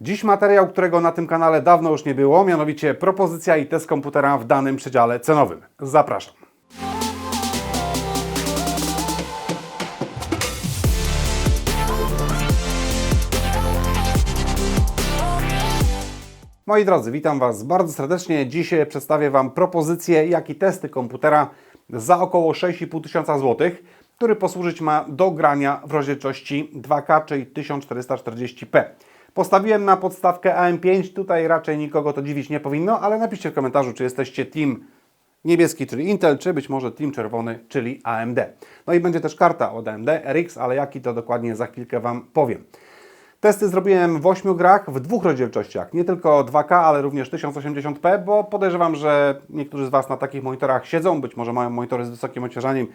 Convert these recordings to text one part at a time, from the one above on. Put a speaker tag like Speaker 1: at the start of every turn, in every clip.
Speaker 1: Dziś materiał, którego na tym kanale dawno już nie było, mianowicie propozycja i test komputera w danym przedziale cenowym. Zapraszam. Moi drodzy, witam Was bardzo serdecznie. Dzisiaj przedstawię Wam propozycje, jak i testy komputera za około 6,5 tysiąca złotych, który posłużyć ma do grania w rozdzielczości 2K, czyli 1440p. Postawiłem na podstawkę AM5, tutaj raczej nikogo to dziwić nie powinno, ale napiszcie w komentarzu, czy jesteście team niebieski, czyli Intel, czy być może team czerwony, czyli AMD. No i będzie też karta od AMD RX, ale jaki to dokładnie za chwilkę Wam powiem. Testy zrobiłem w 8 grach w dwóch rozdzielczościach. Nie tylko 2K, ale również 1080p, bo podejrzewam, że niektórzy z Was na takich monitorach siedzą, być może mają monitory z wysokim odświeżaniem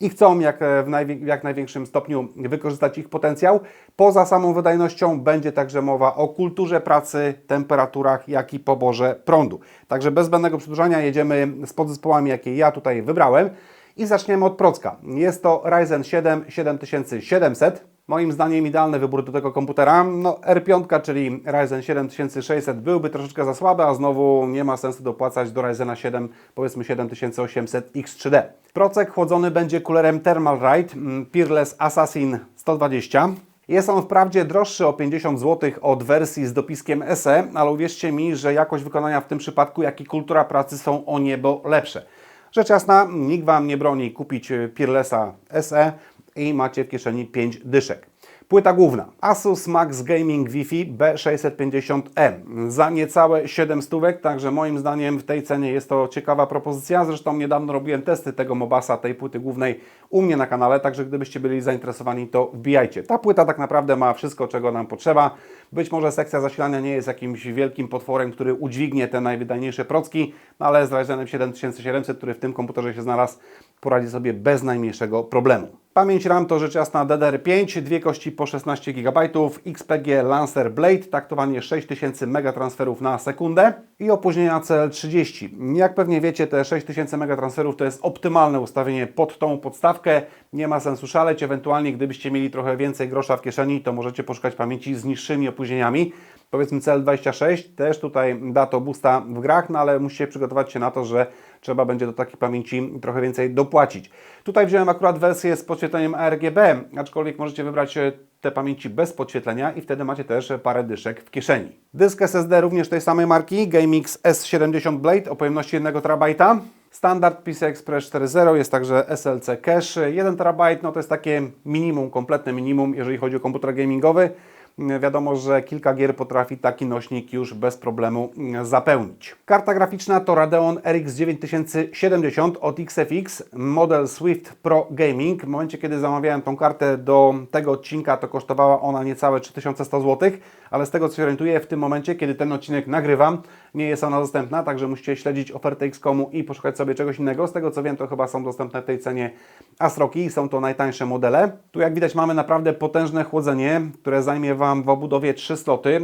Speaker 1: i chcą jak e, w, jak największym stopniu wykorzystać ich potencjał. Poza samą wydajnością będzie także mowa o kulturze pracy, temperaturach, jak i poborze prądu. Także bez zbędnego przedłużania jedziemy z podzespołami, jakie ja tutaj wybrałem. I zaczniemy od procka. Jest to Ryzen 7 7700. Moim zdaniem idealny wybór do tego komputera. No R5, czyli Ryzen 7600 byłby troszeczkę za słaby, a znowu nie ma sensu dopłacać do Ryzena 7, powiedzmy 7800 X3D. Procek chłodzony będzie kulerem Thermalright mm, Peerless Assassin 120. Jest on wprawdzie droższy o 50 zł od wersji z dopiskiem SE, ale uwierzcie mi, że jakość wykonania w tym przypadku, jak i kultura pracy są o niebo lepsze. Rzecz jasna, nikt Wam nie broni kupić Peerlessa SE i macie w kieszeni 5 dyszek. Płyta główna Asus Max Gaming Wi-Fi B650E za niecałe 7 stówek, także moim zdaniem w tej cenie jest to ciekawa propozycja. Zresztą niedawno robiłem testy tego Mobasa, tej płyty głównej u mnie na kanale, także gdybyście byli zainteresowani, to wbijajcie. Ta płyta tak naprawdę ma wszystko, czego nam potrzeba. Być może sekcja zasilania nie jest jakimś wielkim potworem, który udźwignie te najwydajniejsze procki, no ale z Ryzenem 7700, który w tym komputerze się znalazł, poradzi sobie bez najmniejszego problemu. Pamięć RAM to rzecz jasna DDR5, dwie kości po 16 GB, XPG Lancer Blade, taktowanie 6000 megatransferów na sekundę i opóźnienia CL30. Jak pewnie wiecie, te 6000 megatransferów to jest optymalne ustawienie pod tą podstawkę. Nie ma sensu szaleć, ewentualnie gdybyście mieli trochę więcej grosza w kieszeni, to możecie poszukać pamięci z niższymi opóźnieniami. Powiedzmy CL26 też tutaj da to boosta w grach, no ale musicie przygotować się na to, że trzeba będzie do takiej pamięci trochę więcej dopłacić. Tutaj wziąłem akurat wersję z podświetleniem ARGB, aczkolwiek możecie wybrać e, te pamięci bez podświetlenia i wtedy macie też parę dyszek w kieszeni. Dysk SSD również tej samej marki, GameX S70 Blade o pojemności 1 TB. Standard PCI Express 4.0 jest także SLC Cache 1 TB, no to jest takie minimum, kompletne minimum, jeżeli chodzi o komputer gamingowy. Wiadomo, że kilka gier potrafi taki nośnik już bez problemu mm, zapełnić. Karta graficzna to Radeon RX 9070 od XFX, model Swift Pro Gaming. W momencie, kiedy zamawiałem tą kartę do tego odcinka, to kosztowała ona niecałe 3100 zł, ale z tego co się orientuję, w tym momencie, kiedy ten odcinek nagrywam, nie jest ona dostępna, także musicie śledzić ofertę Xcomu i poszukać sobie czegoś innego. Z tego co wiem, to chyba są dostępne w tej cenie Asroki i są to najtańsze modele. Tu jak widać mamy naprawdę potężne chłodzenie, które zajmie Wam w obudowie 3 sloty.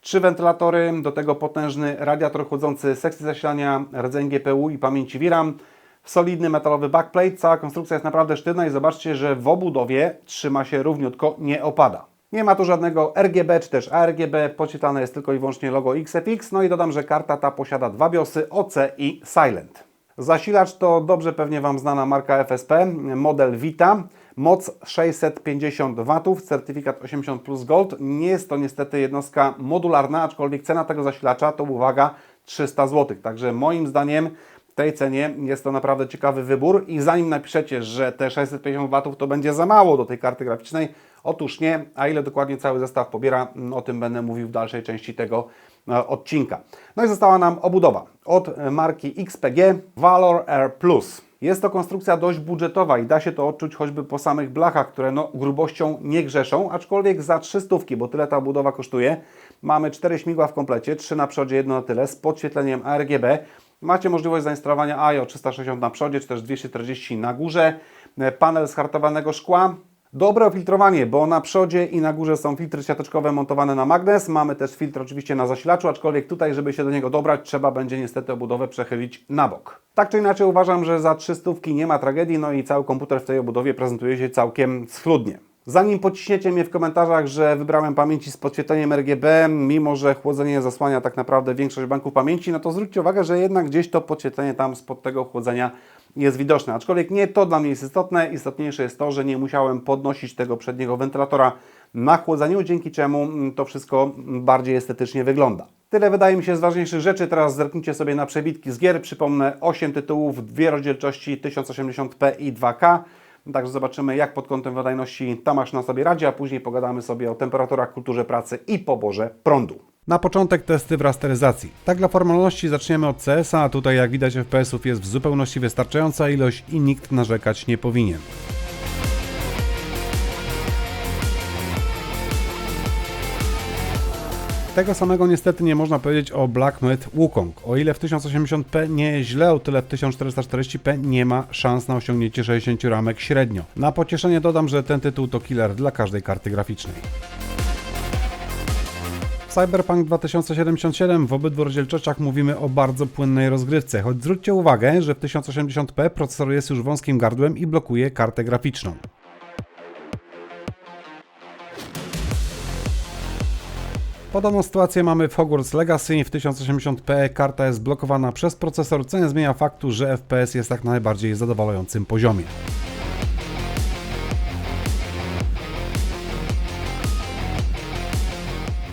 Speaker 1: Trzy wentylatory, do tego potężny radiator chłodzący sekcji zasilania, rdzeń GPU i pamięci VRAM, solidny metalowy backplate. Cała konstrukcja jest naprawdę sztywna i zobaczcie, że w obudowie trzyma się równiutko, nie opada. Nie ma tu żadnego RGB czy też ARGB, podświetlane jest tylko i wyłącznie logo XFX. No i dodam, że karta ta posiada dwa BIOSy OC i Silent. Zasilacz to dobrze pewnie Wam znana marka FSP, model Vita. Moc 650 W, certyfikat 80 plus Gold. Nie jest to niestety jednostka modularna, aczkolwiek cena tego zasilacza to uwaga 300 zł. Także moim zdaniem tej cenie jest to naprawdę ciekawy wybór i zanim napiszecie, że te 650 W to będzie za mało do tej karty graficznej, otóż nie, a ile dokładnie cały zestaw pobiera, mm, o tym będę mówił w dalszej części tego e, odcinka. No i została nam obudowa od e, marki XPG Valor Air Plus. Jest to konstrukcja dość budżetowa i da się to odczuć choćby po samych blachach, które no, grubością nie grzeszą, aczkolwiek za 300, bo tyle ta budowa kosztuje. Mamy 4 śmigła w komplecie, 3 na przodzie, jedno na tyle, z podświetleniem ARGB. Macie możliwość zainstalowania AIO 360 na przodzie, czy też 240 na górze. E, Panel z hartowanego szkła, Dobre filtrowanie, bo na przodzie i na górze są filtry siateczkowe montowane na magnes. Mamy też filtr oczywiście na zasilaczu, aczkolwiek tutaj, żeby się do niego dobrać, trzeba będzie niestety obudowę przechylić na bok. Tak czy inaczej uważam, że za 300 nie ma tragedii, no i cały komputer w tej obudowie prezentuje się całkiem schludnie. Zanim pociśniecie mnie w komentarzach, że wybrałem pamięci z podświetleniem RGB, mimo że chłodzenie zasłania tak naprawdę większość banków pamięci, no to zwróćcie uwagę, że jednak gdzieś to podświetlenie tam spod tego chłodzenia jest widoczne. Aczkolwiek nie to dla mnie jest istotne. Istotniejsze jest to, że nie musiałem podnosić tego przedniego wentylatora na chłodzeniu, dzięki czemu mm, to wszystko bardziej estetycznie wygląda. Tyle wydaje mi się z ważniejszych rzeczy. Teraz zerknijcie sobie na przebitki z gier. Przypomnę 8 tytułów, dwie rozdzielczości 1080p i 2K. Także zobaczymy, jak pod kątem wydajności ta maszyna sobie radzi, a później pogadamy sobie o temperaturach, kulturze pracy i poborze prądu. Na początek testy w rasteryzacji. Tak dla formalności zaczniemy od CS-a, a tutaj jak widać FPS-ów jest w zupełności wystarczająca ilość i nikt narzekać nie powinien. Tego samego niestety nie można powiedzieć o Black Myth Wukong. O ile w 1080p nie źle, o tyle w 1440p nie ma szans na osiągnięcie 60 ramek średnio. Na pocieszenie dodam, że ten tytuł to killer dla każdej karty graficznej. W Cyberpunk 2077 w obydwu rozdzielczościach mówimy o bardzo płynnej rozgrywce, choć zwróćcie uwagę, że w 1080p procesor jest już wąskim gardłem i blokuje kartę graficzną. Podobną sytuację mamy w Hogwarts Legacy. W 1080p karta jest blokowana przez procesor, co nie zmienia faktu, że FPS jest tak na najbardziej zadowalającym poziomie.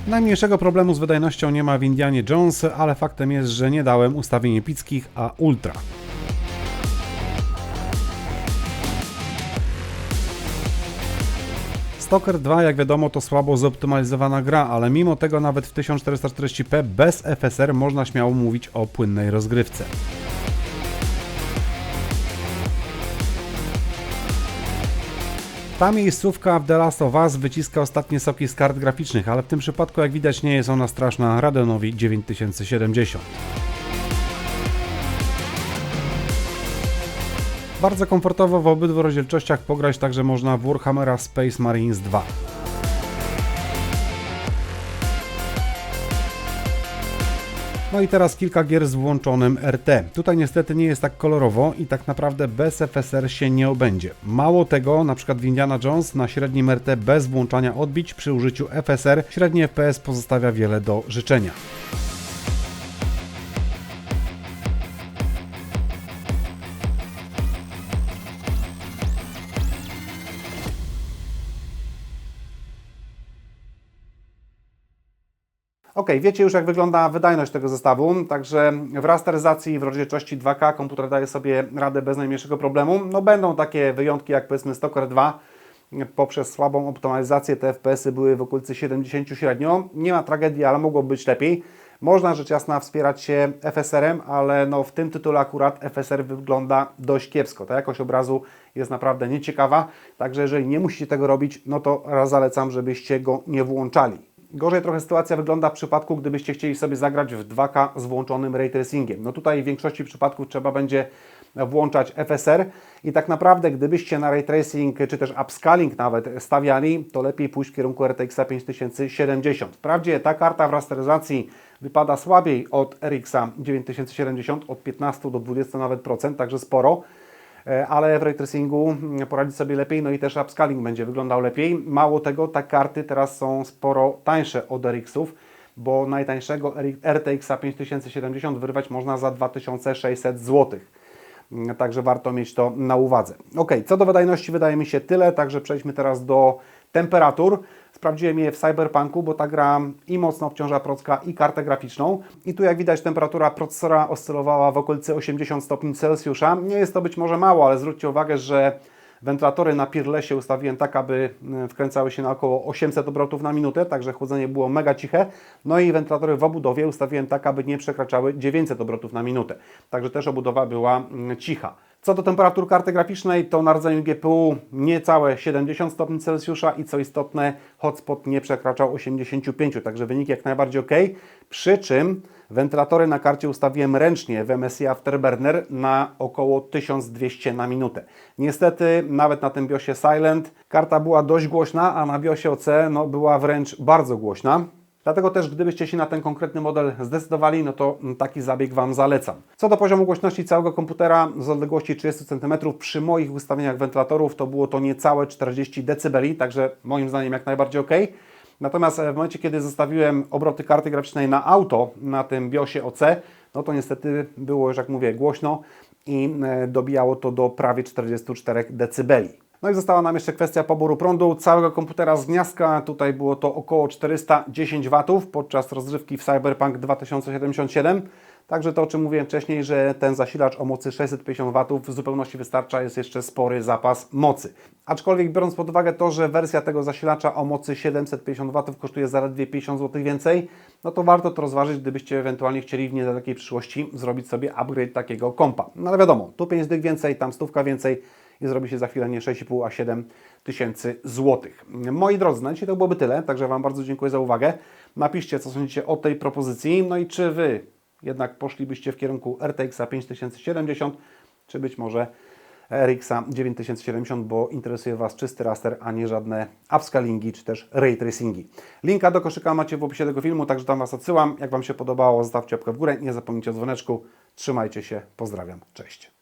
Speaker 1: Najmniejszego problemu z wydajnością nie ma w Indianie Jones, ale faktem jest, że nie dałem ustawień epickich, a ultra. Stalker 2, jak wiadomo, to słabo zoptymalizowana gra, ale mimo tego nawet w 1440p bez FSR można śmiało mówić o płynnej rozgrywce. Ta miejscówka w The Last of Us wyciska ostatnie soki z kart graficznych, ale w tym przypadku jak widać nie jest ona straszna Radeonowi 9070. Bardzo komfortowo w obydwu rozdzielczościach pograć także można w Warhammera Space Marines 2. No i teraz kilka gier z włączonym RT. Tutaj niestety nie jest tak kolorowo i tak naprawdę bez FSR się nie obędzie. Mało tego, na przykład w Indiana Jones na średnim RT bez włączania odbić przy użyciu FSR średni FPS pozostawia wiele do życzenia. Ok, wiecie już jak wygląda wydajność tego zestawu, także w rasteryzacji w rozdzielczości 2K komputer daje sobie radę bez najmniejszego problemu. No będą takie wyjątki jak powiedzmy Stalker 2, poprzez słabą optymalizację te FPS-y były w okolicy 70 średnio. Nie ma tragedii, ale mogło być lepiej. Można rzecz jasna wspierać się FSR-em, ale no w tym tytule akurat FSR wygląda dość kiepsko. Ta jakość obrazu jest naprawdę nieciekawa, także jeżeli nie musicie tego robić, no to zalecam, żebyście go nie włączali. Gorzej trochę sytuacja wygląda w przypadku, gdybyście chcieli sobie zagrać w 2K z włączonym ray tracingiem. No tutaj w większości przypadków trzeba będzie włączać FSR i tak naprawdę gdybyście na ray tracing czy też upscaling nawet stawiali, to lepiej pójść w kierunku RTX 5070. Wprawdzie ta karta w rasteryzacji wypada słabiej od RX 9070, od 15 do 20 nawet procent, także sporo. E, ale w ray mm, poradzi sobie lepiej, no i też upscaling będzie wyglądał lepiej. Mało tego, te karty teraz są sporo tańsze od RX-ów, bo najtańszego RTX 5070 wyrwać można za 2600 zł. Mm, także warto mieć to na uwadze. Ok, co do wydajności wydaje mi się tyle, także przejdźmy teraz do temperatur. Sprawdziłem je w Cyberpunku, bo ta gra i mocno obciąża procka i kartę graficzną. I tu jak widać temperatura procesora oscylowała w okolicy 80 stopni Celsjusza. Nie jest to być może mało, ale zwróćcie uwagę, że Wentylatory na Peerlessie ustawiłem tak, aby e, wkręcały się na około 800 obrotów na minutę, także chłodzenie było mega ciche. No i wentylatory w obudowie ustawiłem tak, aby nie przekraczały 900 obrotów na minutę. Także też obudowa była mm, cicha. Co do temperatur karty graficznej, to na rdzeniu GPU niecałe 70 stopni Celsjusza i co istotne, hotspot nie przekraczał 85, także wynik jak najbardziej ok. Przy czym wentylatory na karcie ustawiłem ręcznie w MSI Afterburner na około 1200 na minutę. Niestety, nawet na tym BIOSie Silent karta była dość głośna, a na BIOSie OC no, była wręcz bardzo głośna. Dlatego też, gdybyście się na ten konkretny model zdecydowali, no to taki zabieg Wam zalecam. Co do poziomu głośności całego komputera z odległości 30 cm, przy moich ustawieniach wentylatorów to było to niecałe 40 dB, także moim zdaniem jak najbardziej ok. Natomiast e, w momencie, kiedy zostawiłem obroty karty graficznej na auto, na tym BIOSie OC, no to niestety było już, jak mówię, głośno i e, dobijało to do prawie 44 dB. No i została nam jeszcze kwestia poboru prądu całego komputera z gniazdka. Tutaj było to około 410 W podczas rozrywki w Cyberpunk 2077. Także to, o czym mówiłem wcześniej, że ten zasilacz o mocy 650 W w zupełności wystarcza, jest jeszcze spory zapas mocy. Aczkolwiek biorąc pod uwagę to, że wersja tego zasilacza o mocy 750 W kosztuje zaledwie 50 zł więcej, no to warto to rozważyć, gdybyście ewentualnie chcieli w niedalekiej przyszłości zrobić sobie upgrade takiego kompa. No ale wiadomo, tu 5 dych więcej, tam stówka więcej i zrobi się za chwilę nie 6,5, a 7 tysięcy złotych. Moi drodzy, na dzisiaj to byłoby tyle, także Wam bardzo dziękuję za uwagę. Napiszcie, co sądzicie o tej propozycji, no i czy Wy jednak poszlibyście w kierunku RTX 5070, czy być może RX 9070, bo interesuje Was czysty raster, a nie żadne upscalingi czy też ray tracingi. Linka do koszyka macie w opisie tego filmu, także tam Was odsyłam. Jak Wam się podobało, zostawcie łapkę w górę, nie zapomnijcie o dzwoneczku. Trzymajcie się, pozdrawiam, cześć.